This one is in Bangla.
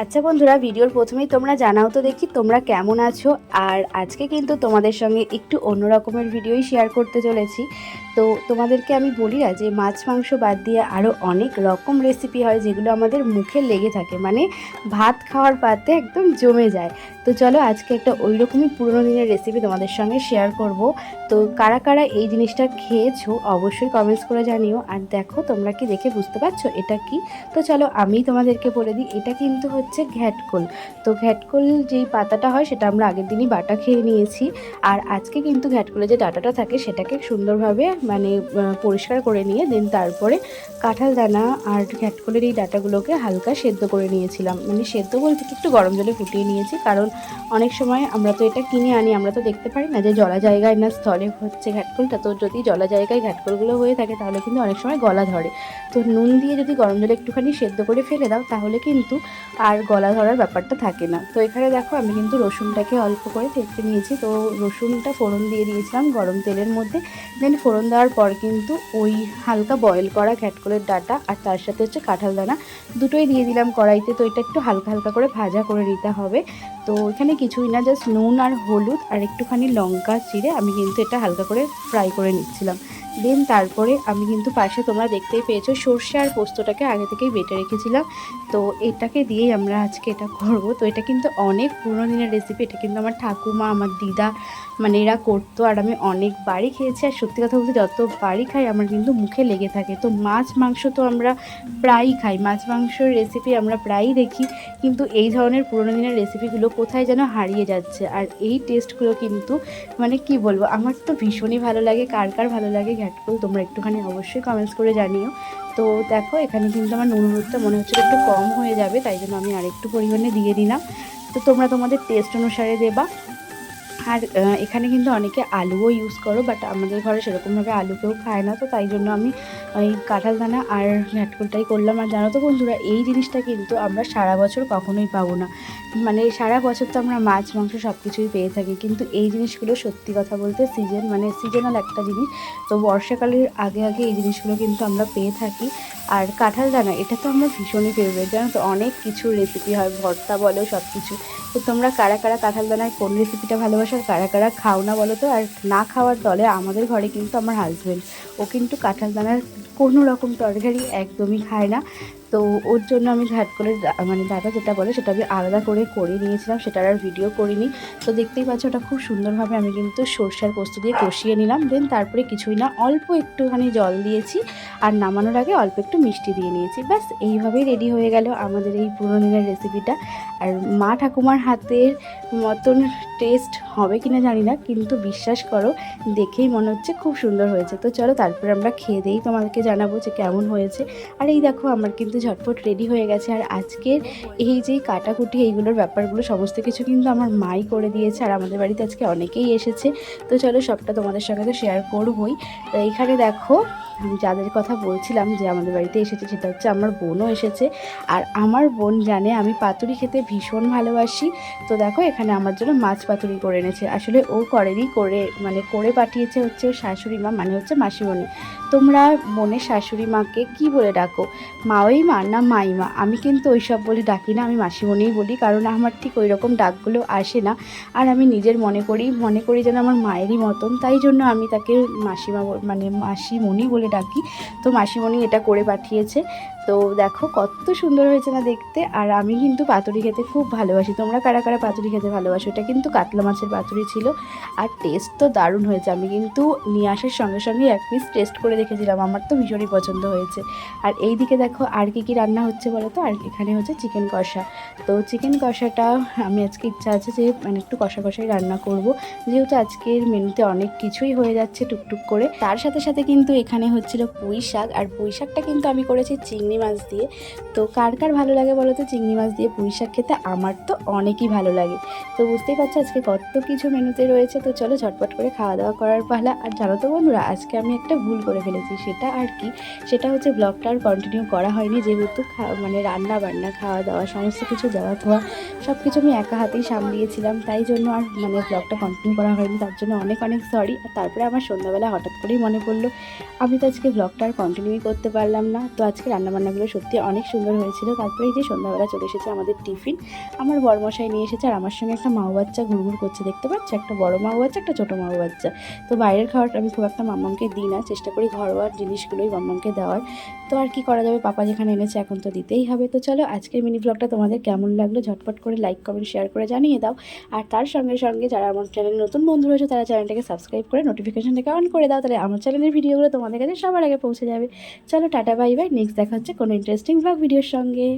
আচ্ছা বন্ধুরা, ভিডিওর প্রথমেই তোমরা জানাও তো দেখি তোমরা কেমন আছো। আর আজকে কিন্তু তোমাদের সঙ্গে একটু অন্য রকমের ভিডিওই শেয়ার করতে চলেছি। তো তোমাদেরকে আমি বলি না যে, মাছ, মাংস বাদ দিয়ে আরও অনেক রকম রেসিপি হয় যেগুলো আমাদের মুখে লেগে থাকে। মানে ভাত খাওয়ার পাতে একদম জমে যায়। তো চলো আজকে একটা ওই রকমই পুরোনো দিনের রেসিপি তোমাদের সঙ্গে শেয়ার করব। তো কারা কারা এই জিনিসটা খেয়েছো, অবশ্যই কমেন্টস করে জানিও। আর দেখো তোমরা কি দেখে বুঝতে পারছ এটা কি? তো চলো আমি তোমাদেরকে বলে দিই, এটা কিন্তু হচ্ছে ঘ্যাটকোল। তো ঘ্যাটকোল যেই পাতাটা হয়, সেটা আমরা আগের দিনই বাটা খেয়ে নিয়েছি। আর আজকে কিন্তু ঘ্যাটকোলে যে ডাটাটা থাকে, সেটাকে সুন্দরভাবে মানে পরিষ্কার করে নিয়ে, দেন তারপরে কাঁঠাল দানা আর ঘ্যাটকোলের এই ডাটাগুলোকে হালকা সেদ্ধ করে নিয়েছিলাম। মানে সেদ্ধ বলতে একটু গরম জলে ফুটিয়ে নিয়েছি। কারণ অনেক সময় আমরা তো এটা কিনে আনি, আমরা তো দেখতে পারি না যে জলা জায়গায় না স্থলে হচ্ছে ঘ্যাটকোলটা। তো যদি জলা জায়গায় ঘ্যাটকোলগুলো হয়ে থাকে, তাহলে কিন্তু অনেক সময় গলা ধরে। তো নুন দিয়ে যদি গরম জলে একটুখানি সেদ্ধ করে ফেলে দাও, তাহলে কিন্তু আর গলা ধরার ব্যাপারটা থাকে না। তো এখানে দেখো আমি কিন্তু রসুনটাকে অল্প করে থেঁচে নিয়েছি। তো রসুনটা ফোড়ন দিয়ে দিয়েছিলাম গরম তেলের মধ্যে। দেন ফোড়ন দেওয়ার পর কিন্তু ওই হালকা বয়েল করা ঘ্যাটকলের ডাটা আর তার সাথে হচ্ছে কাঁঠাল দানা দুটোই দিয়ে দিলাম কড়াইতে। তো এটা একটু হালকা হালকা করে ভাজা করে নিতে হবে। তো এখানে কিছুই না জাস্ট নুন আর হলুদ আর একটুখানি লঙ্কা চিড়ে আমি কিন্তু এটা হালকা করে ফ্রাই করে নিচ্ছিলাম। দেন তারপরে আমি কিন্তু পাশে তোমরা দেখতেই পেয়েছ, সর্ষে আর পোস্তটাকে আগে থেকেই বেটে রেখেছিলাম। তো এটাকে দিয়েই আমরা আজকে এটা করব। তো এটা কিন্তু অনেক পুরোনো দিনের রেসিপি এটা কিন্তু আমার ঠাকুমা, আমার দিদা মানে এরা করতো আর আমি অনেকবারই খেয়েছি। আর সত্যি কথা বলতে যতবারই খাই আমার কিন্তু মুখে লেগে থাকে। তো মাছ, মাংস তো আমরা প্রায়ই খাই। মাছ, মাংসর রেসিপি আমরা প্রায়ই দেখি। কিন্তু এই ধরনের পুরোনো দিনের রেসিপিগুলো কোথায় যেন হারিয়ে যাচ্ছে। আর এই টেস্টগুলো কিন্তু মানে কি বলব, আমার তো ভীষণই ভালো লাগে। কার কার ভালো লাগে ঘ্যাটকুল তোমরা একটুখানি অবশ্যই কমেন্টস করে জানিও। তো দেখো, এখানে কিন্তু আমার নুন হলুদটা মনে হচ্ছে একটু কম হয়ে যাবে, তাই জন্য আমি আরেকটু পরিমাণে দিয়ে দিলাম। তো তোমরা তোমাদের টেস্ট অনুসারে দেবা। আর এখানে কিন্তু অনেকে আলুও ইউজ করো বাট আমাদের ঘরে সেরকমভাবে আলু কেউ খায় না, তো তাই জন্য আমি ওই কাঁঠাল দানা আর ঘ্যাটকুলটাই করলাম। আর জানো তো বন্ধুরা, এই জিনিসটা কিন্তু আমরা সারা বছর কখনোই পাবো না। মানে সারা বছর তো আমরা মাছ, মাংস সব কিছুই পেয়ে থাকি। কিন্তু এই জিনিসগুলো সত্যি কথা বলতে সিজন মানে সিজনাল একটা জিনিস। তো বর্ষাকালের আগে আগে এই জিনিসগুলো কিন্তু আমরা পেয়ে থাকি। আর কাঁঠাল দানা এটা তো আমার ভীষণই ফেভারিট জানো তো? অনেক কিছু রেসিপি হয়, ভর্তা বলো সব কিছু তো তোমরা কারা কারা কাঁঠাল দানার কোন রেসিপিটা ভালোবাসো আর কারা কারা খাও না বলো তো? আর না খাওয়ার দলে আমাদের ঘরে কিন্তু আমার হাজব্যান্ড ও কিন্তু কাঁঠাল দানার কোনো রকম তরকারি একদমই খায় না। তো ওর জন্য আমি ঘাটকলের মানে দাদা যেটা বলে সেটা আমি আলাদা করে করে নিয়েছিলাম, সেটার আর ভিডিও করিনি। তো দেখতেই পাচ্ছ ওটা খুব সুন্দরভাবে আমি কিন্তু সর্ষার পোস্ত দিয়ে কষিয়ে নিলাম দেন তারপরে কিছুই না, অল্প একটুখানি জল দিয়েছি আর নামানোর আগে অল্প একটু মিষ্টি দিয়ে নিয়েছি। ব্যাস, এইভাবেই রেডি হয়ে গেল আমাদের এই পুরোনো দিনের রেসিপিটা আর মা ঠাকুমার হাতের মতন টেস্ট হবে কিনা জানি না, কিন্তু বিশ্বাস করো, দেখেই মনে হচ্ছে খুব সুন্দর হয়েছে। তো চলো তারপরে আমরা খেয়ে দিই, তোমাদেরকে জানাব যে কেমন হয়েছে। আর এই দেখো, আমার কিন্তু ঝটপট রেডি হয়ে গেছে। আর আজকের এই যে কাটাকুটি, এইগুলোর ব্যাপারগুলো, সমস্ত কিছু কিন্তু আমার মাই করে দিয়েছে আর আমাদের বাড়িতে আজকে অনেকেই এসেছে। তো চলো সবটা তোমাদের সঙ্গে তো শেয়ার করবই। তো এইখানে দেখো যাদের কথা বলছিলাম যে আমাদের বাড়িতে এসেছে, সেটা হচ্ছে আমার বোনও এসেছে। আর আমার বোন জানে আমি পাতুরি খেতে ভীষণ ভালোবাসি। তো দেখো, এখানে আমার জন্য মাছ পাতুরি করে এনেছে। আসলে ও করেনি, করে মানে করে পাঠিয়েছে হচ্ছে ওর শাশুড়ি মা মানে হচ্ছে মাসিমণি। তোমরা বোনের শাশুড়ি মাকে কি বলে ডাকো? মাওই মা না মাইমা? আমি কিন্তু ওইসব বলে ডাকি না, আমি মাসিমণিই বলি, কারণ আমার ঠিক ওই রকম ডাকগুলো আসে না। আর আমি নিজের মনে করি মনে করি যেন আমার মায়েরই মতন। তাই জন্য আমি তাকে মাসিমা মানে মাসিমণি বলে ডাকি। তো মাসিমণি এটা করে পাঠিয়েছে। তো দেখো কত সুন্দর হয়েছে না দেখতে। আর আমি কিন্তু পাতুরি খেতে খুব ভালোবাসি। তোমরা কারা কারা পাতুরি খেতে ভালোবাসো? এটা কিন্তু কাতলা মাছের পাতুরি ছিল। আর টেস্ট তো দারুণ হয়েছে। আমি কিন্তু নিয়ে আসার সঙ্গে সঙ্গে এক পিস টেস্ট করে দেখেছিলাম। আমার তো ভীষণই পছন্দ হয়েছে। আর এই দিকে দেখো আর কি কি রান্না হচ্ছে বলো তো? আর এখানে হচ্ছে চিকেন কষা। তো চিকেন কষাটা আমি আজকে ইচ্ছা আছে যে মানে একটু কষা কষাই রান্না করব। যেহেতু আজকের মেনুতে অনেক কিছুই হয়ে যাচ্ছে টুকটুক করে। তার সাথে সাথে কিন্তু এখানে হচ্ছিল পুঁই শাক আর পুঁই শাকটা কিন্তু আমি করেছি চিংড়ি মাছ দিয়ে। তো কার কার ভালো লাগে বলো তো? চিংড়ি মাছ দিয়ে পুঁই শাক খেতে আমার তো অনেকই ভালো লাগে। তো বুঝতেই পারছ আজকে কত কিছু মেনুতে রয়েছে। তো চলো ঝটপট করে খাওয়া দাওয়া করার পালা। আর জানো তো বন্ধুরা, আজকে আমি একটা ভুল করে ফেলেছি। সেটা আর কি? সেটা হচ্ছে ব্লগটা আর কন্টিনিউ করা হয়নি। যেহেতু মানে রান্না বান্না, খাওয়া দাওয়া, সমস্ত কিছু দেওয়া ধোয়া সব কিছু আমি একা হাতেই সামলিয়েছিলাম। তাই জন্য আর মানে ব্লগটা কন্টিনিউ করা হয়নি। তার জন্য অনেক অনেক সরি আর তারপরে আমার সন্ধ্যাবেলা হঠাৎ করেই মনে পড়ল, আমি তো আজকে ব্লগটা আর কন্টিনিউই করতে পারলাম না। তো আজকে রান্নাবান্না রান্নাবান্নাগুলো সত্যি অনেক সুন্দর হয়েছিল। তারপরে এই যে সন্ধ্যাবেলা চলে এসেছে আমাদের টিফিন। আমার বড়মশাই নিয়ে এসেছে আর আমার সঙ্গে একটা মাও বাচ্চা ঘুরঘুর করছে, দেখতে পাচ্ছ? একটা বড় মাও বাচ্চা, একটা ছোটো মাও বাচ্চা। তো বাইরের খাবারটা আমি খুব একটা মাম্মামকে দিই না, চেষ্টা করি ঘরোয়া জিনিসগুলোই মাম্মামকে দেওয়ার। তো আর কি করা যাবে? পাপা যেখানে এনেছে এখন তো দিতেই হবে। তো চলো আজকের মিনি ব্লগটা তোমাদের কেমন লাগল? ঝটপট করে লাইক কমেন্ট শেয়ার করে জানিয়ে দাও। আর তার সঙ্গে সঙ্গে যারা আমার চ্যানেলে নতুন বন্ধু রয়েছে, তারা চ্যানেলটাকে সাবস্ক্রাইব করে নোটিফিকেশনটাকে অন করে দাও। তাহলে আমার চ্যানেলের ভিডিওগুলো তোমাদের কাছে সবার আগে পৌঁছে যাবে। চলো টাটা বাই বাই নেক্সট দেখা হচ্ছে কোনো ইন্টারেস্টিং ব্লগ ভিডিওর সঙ্গে।